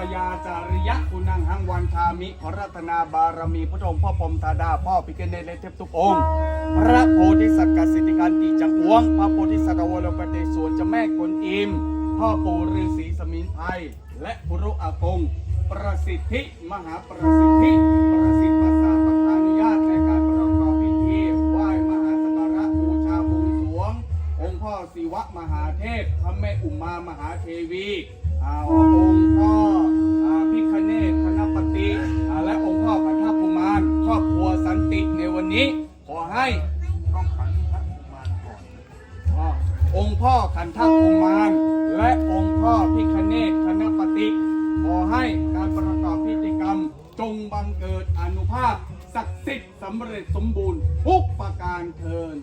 ายาจาริยะคุณังหังวันทามิ ขอรัตนาบารมีพระองค์พ่อพรมธาดา พ่อพิกเนตแลเทพทุกองค์ พระโพธิสัตว์กสิทธิการตีจังหวง พระโพธิสัตว์วรปฏิสวนจะแม่กวนอิม พ่อปู่ฤาษีสมิงไพรและปุรุอากง ประสิทธิมหาประสิทธิ ประสิทธิภาษาประธานุญาตในการประกอบพิธีไหว้มหาสการะบูชาบวงสวง องค์พ่อศิวะมหาเทพพระแม่อุมามหาเทวีอาองค์พ่อ นี้ขอให้ต้องขันพระกุมารก่อนพ่อองค์พ่อขันทักุมารและองค์พ่อพิคเนตคณปฏิขอให้การประกอบพิธีกรรม จงบังเกิดอนุภาพศักดิ์สิทธิ์สำเร็จสมบูรณ์ทุกประการเทิน